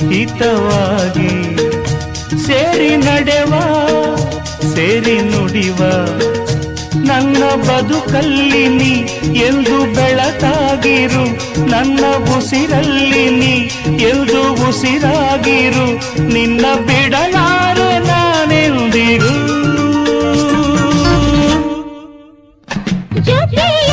ಹಿತವಾಗಿ ಸೇರಿ ನಡೆವ, ಸೇರಿ ನುಡಿವ. ನನ್ನ ಬದುಕಲ್ಲಿ ನೀ ಎಂದು ಬೆಳಕಾಗಿರು, ನನ್ನ ಉಸಿರಲ್ಲಿ ನೀ ಎಂದು ಉಸಿರಾಗಿರು, ನಿನ್ನ ಬಿಡಲಾರೆ ನಾನೆಂದಿರು ಜೊತೆಯ